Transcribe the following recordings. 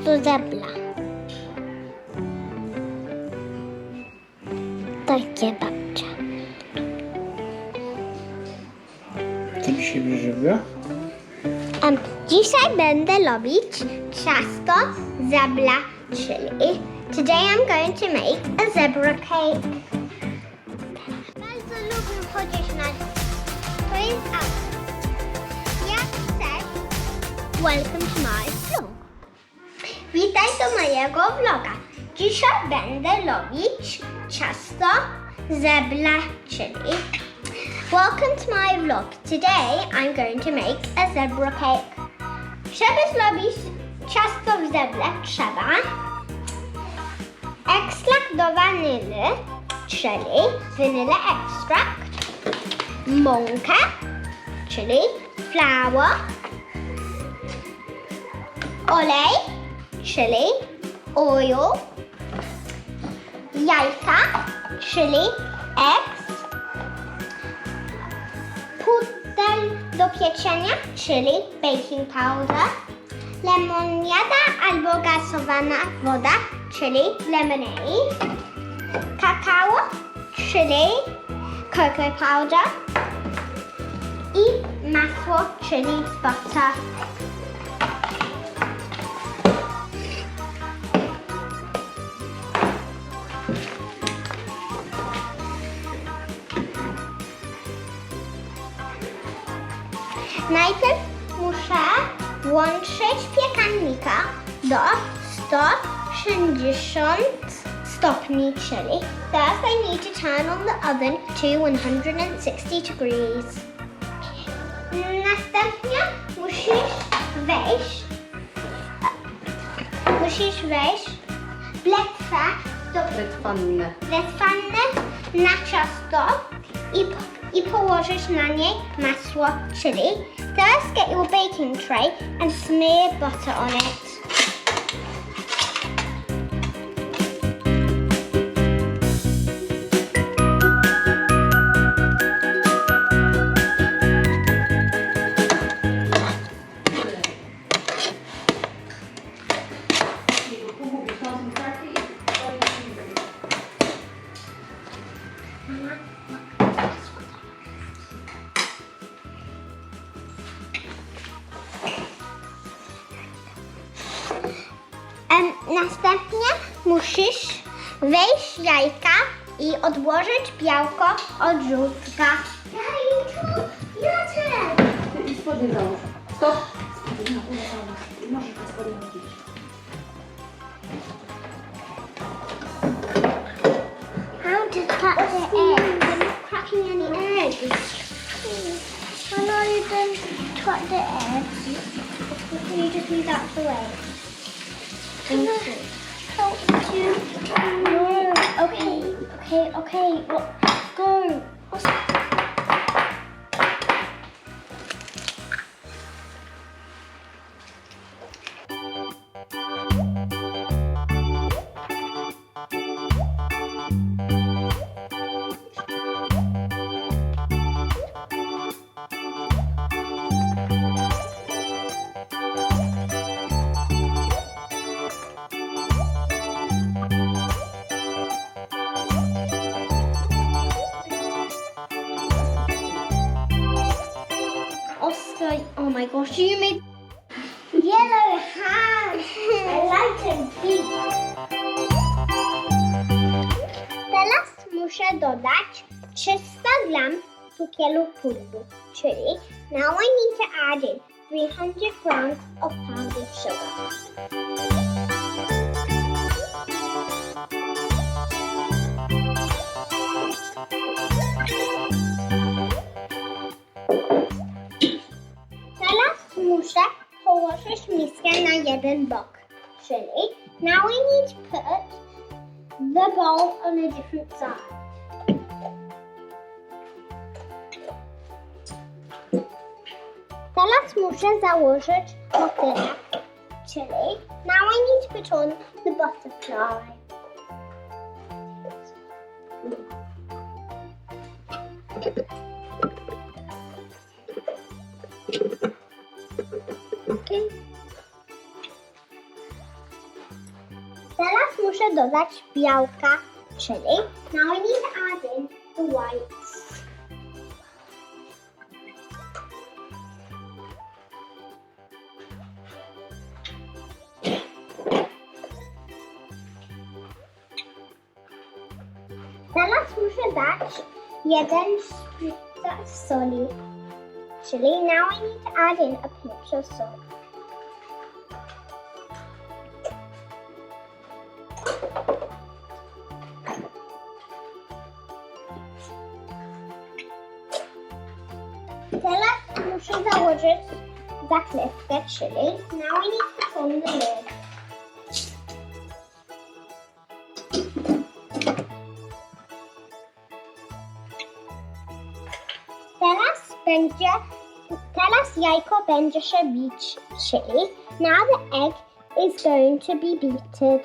ciasto zebla. Takie babcia. Co dzisiaj wyżywia? Em, dzisiaj będę robić ciasto zebra chili. Today I'm going to make a zebra cake. Mojego. Dzisiaj będę robić ciasto zebra chili. Welcome to my vlog. Today I'm going to make a zebra cake. Żeby zrobić ciasto w zebrę trzeba ekstrakt do wanyly, czyli vanilla extract, mąkę, czyli flour, olej, czyli oil, jajka, czyli eggs, puder do pieczenia, czyli baking powder, lemoniada albo gazowana woda, czyli lemonade, kakao, czyli cocoa powder. I masło, czyli butter. Najpierw muszę włączyć piekarnika do 160 stopni, czyli first I need to turn on the oven to 160 degrees. Następnie musisz wejść, musisz wejść pletwę do Przetwannę. Wytwanę na ciasto i, i położyć na niej masło chili. First get your baking tray and smear butter on it. Następnie musisz wejść jajka i odłożyć białko od żółtka. Jacek! Ty i spodnie załóż. Stop. Spodnie na górę załóż. Możesz te spodnie chodzić. How to cut the? You're not cracking any eggs. I know you don't cut the eggs. You just leave that away. Help you? No. Okay, okay, okay. Well, go. What's dodać 300 gram cukru pudru, czyli now I need to add in 300 grams of pounded sugar. Teraz muszę położyć miskę na jeden bok, czyli now I need to put the bowl on a different side. Teraz muszę założyć motylek, czyli nałynić pieczun do butterfly. Okay. Teraz muszę dodać białka, czyli nałynić The whites. Teraz muszę dać jeden spritzer soli. Chili. Now I need to add in a pinch of salt. Założyć zaklewkę, czyli now I need to turn the lid. Now the egg is going to be beaten.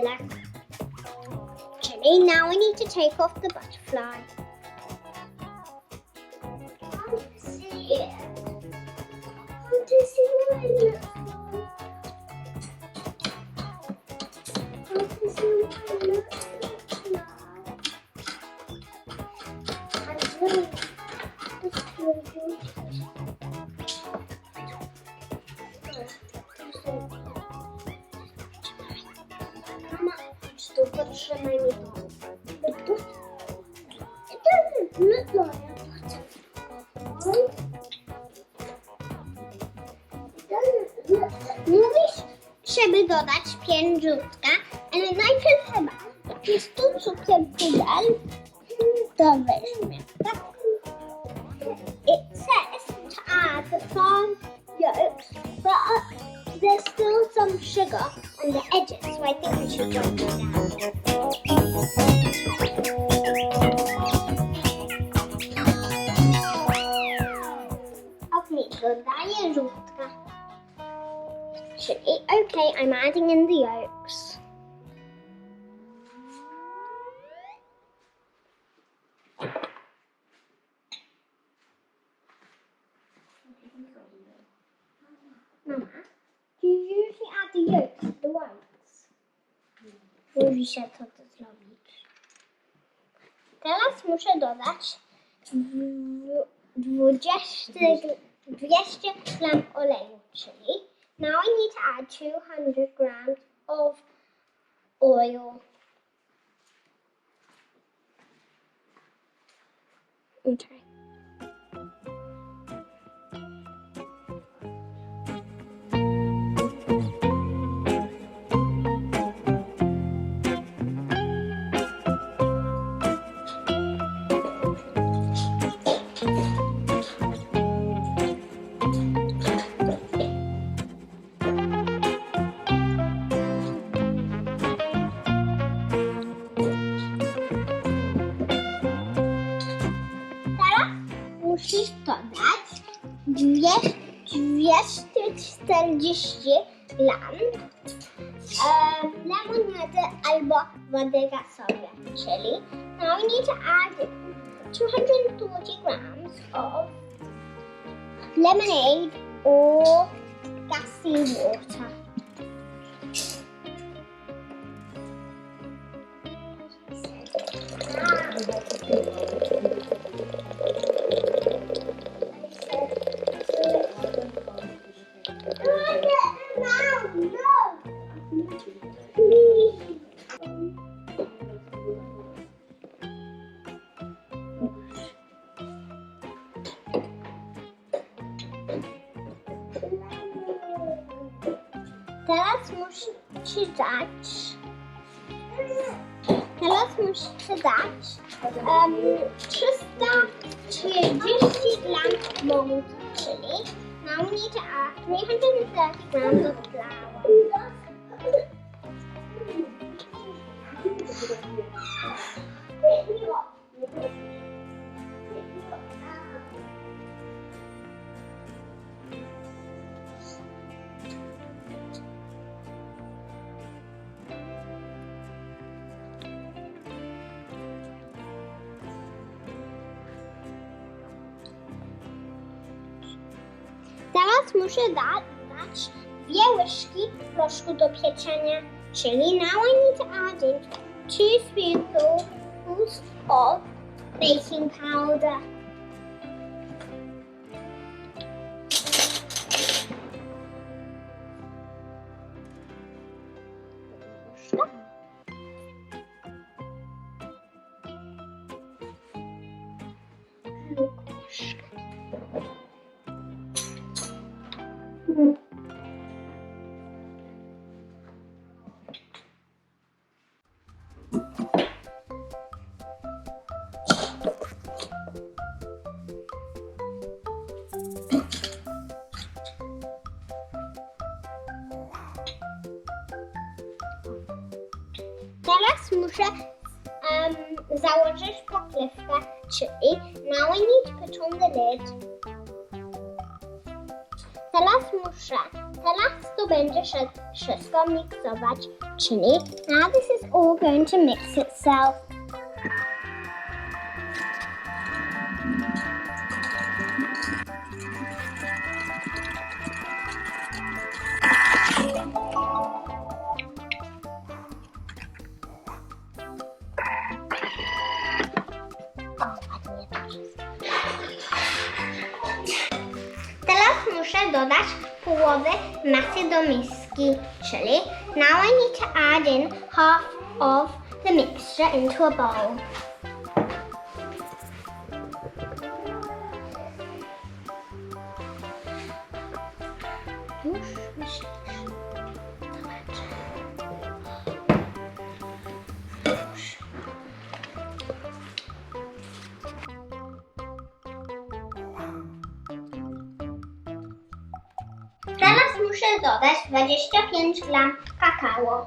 Motylek. Now I need to take off the butterfly. Can't see like a butterfly. It doesn't look... Mówisz, żeby dodać pięciutka, ale najpierw chyba jest tu cukier puder, to weźmie. Tak? It says to add the farm yolks, but there's still on the edges, so I think we should down. Okay, dodaję żółtka. Czyli, okay, I'm adding in the yolks. Mama, the yolks to the whites? Mówi się, co to zrobić. Teraz muszę dodać dwu- 20, gl- 200 gram oleju, czyli now I need to add 200 grams of oil. Okay. 240 gram um, lemoniady albo wody gazowej, czyli now we need to add 240 grams of lemonade or gassy water. Da dać dwie łyżki proszku do pieczenia, czyli now I need to add in two spoonfuls of baking powder. Now I need to put on the lid. Teraz muszę, teraz to będzie wszystko miksować, czyli now this is all going to mix itself. Połowę masy do miski, czyli now I need to add in half of the mixture into a bowl. Dodać 25 gram kakao.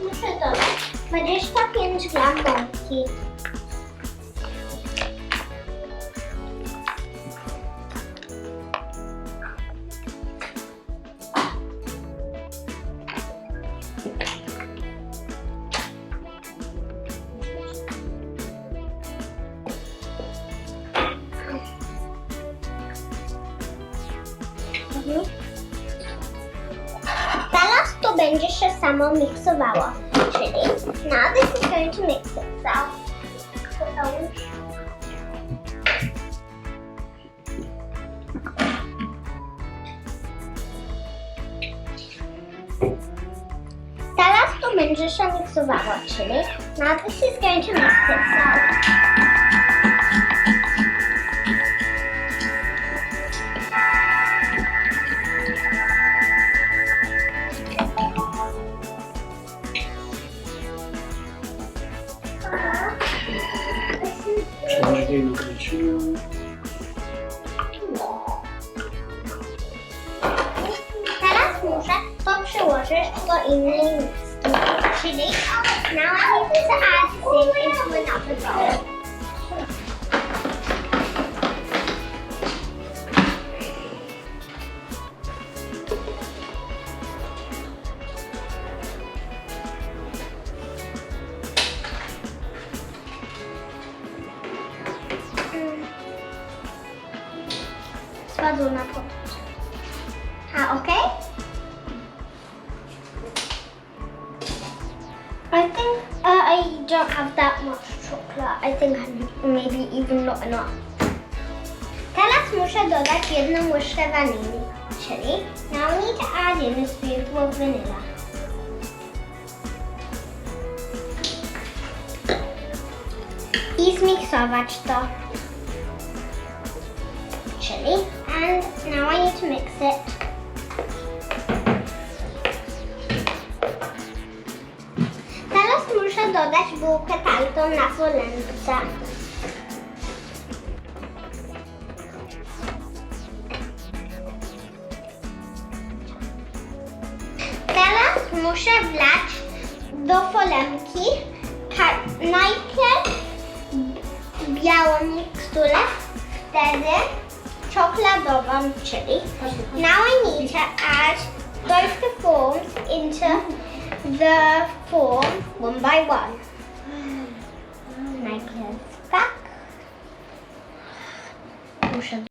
no sedão. Tá Mas deixa o tapinha de aqui. Samo miksowało. Czyli now this is going to mix itself. Teraz to będzie się miksowało, czyli now this is going to mix itself. Czyli I zmiksować to. Czyli and now I need to mix it. Teraz muszę dodać bułkę tartą na polędce. Teraz muszę wlać do polemki ka- najpierw białą miksturę, wtedy czekoladową, czyli now I need to add both the forms into the form one by one. Najpierw tak. Muszę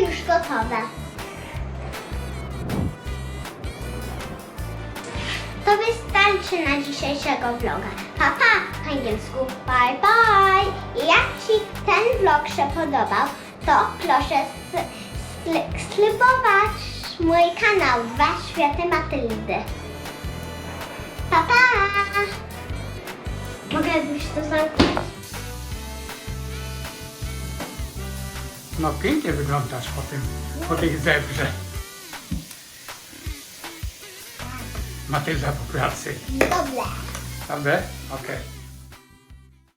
już gotowe. To wystarczy na dzisiejszego vloga. Pa, pa, po angielsku. Bye, bye. I jak Ci ten vlog się podobał, to proszę s- sli- slibować mój kanał Dwa Światy Matyldy. Pa, pa. Mogę już to zamknąć? No pięknie wyglądasz po tym, po tych zebrze. Matylda po pracy. Dobre. Dobre? Okej.